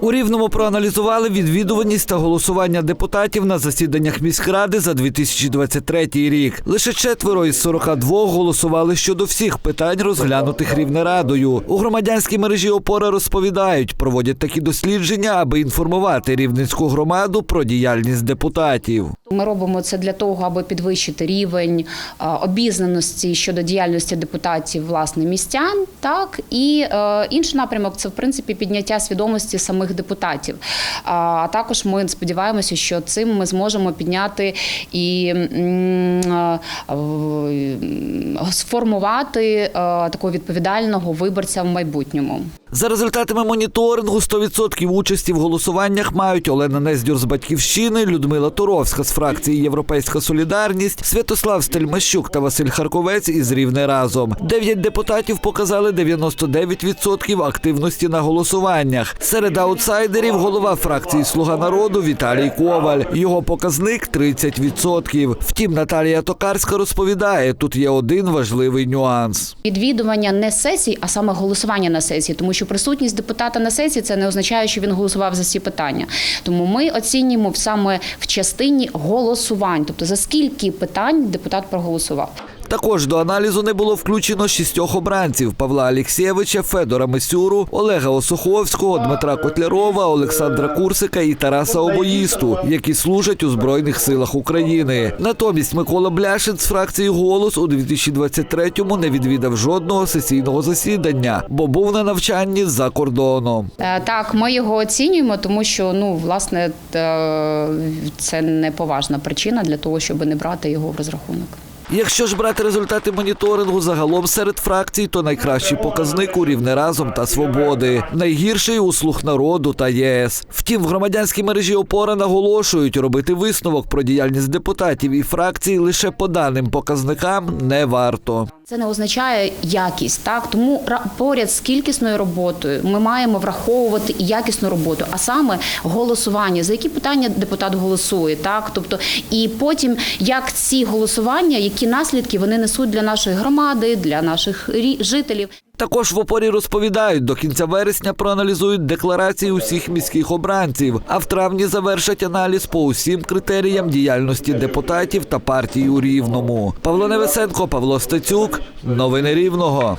У Рівному проаналізували відвідуваність та голосування депутатів на засіданнях міськради за 2023 рік. Лише четверо із 42 голосували щодо всіх питань, розглянутих Рівнерадою. У громадянській мережі опора розповідають, проводять такі дослідження, аби інформувати рівненську громаду про діяльність депутатів. Ми робимо це для того, аби підвищити рівень е, обізнаності щодо діяльності депутатів власне містян. Так і е, інший напрямок це в принципі підняття свідомості самих депутатів. А також ми сподіваємося, що цим ми зможемо підняти і е, сформувати такого відповідального виборця в майбутньому. За результатами моніторингу 100% участі в голосуваннях мають Олена Нездюр з Батьківщини, Людмила Туровська з фракції Європейська Солідарність, Святослав Стельмащук та Василь Харковець із Рівне разом. Дев'ять депутатів показали 99% активності на голосуваннях. Серед аутсайдерів голова фракції Слуга народу Віталій Коваль. Його показник 30%. Втім, Наталія Токарська розповідає, тут є один важливий нюанс. Відвідування не сесій, а саме голосування на сесії, тому що присутність депутата на сесії це не означає, що він голосував за всі питання. Тому ми оцінюємо саме в частині голосувань, тобто за скільки питань депутат проголосував. Також до аналізу не було включено шістьох обранців Павла Алєксєвича, Федора Месюру, Олега Осуховського, Дмитра Котлярова, Олександра Курсика і Тараса Обоїсту, які служать у Збройних силах України. Натомість Микола Бляшин з фракції Голос у 2023-му не відвідав жодного сесійного засідання, бо був на навчанні за кордоном. Е, Так, ми його оцінюємо, тому що ну власне е, це не поважна причина для того, щоб не брати його в розрахунок. Якщо ж брати результати моніторингу загалом серед фракцій, то найкращий показник у рівне разом та свободи. Найгірший у слух народу та ЄС. Втім, в громадянській мережі опора наголошують, робити висновок про діяльність депутатів і фракцій лише по даним показникам не варто. Це не означає якість, так тому поряд з кількісною роботою ми маємо враховувати і якісну роботу, а саме голосування, за які питання депутат голосує, так тобто і потім як ці голосування, які наслідки вони несуть для нашої громади, для наших жителів. Також в опорі розповідають, до кінця вересня проаналізують декларації усіх міських обранців, а в травні завершать аналіз по усім критеріям діяльності депутатів та партій у Рівному. Павло Невесенко, Павло Стецюк. Новини Рівного.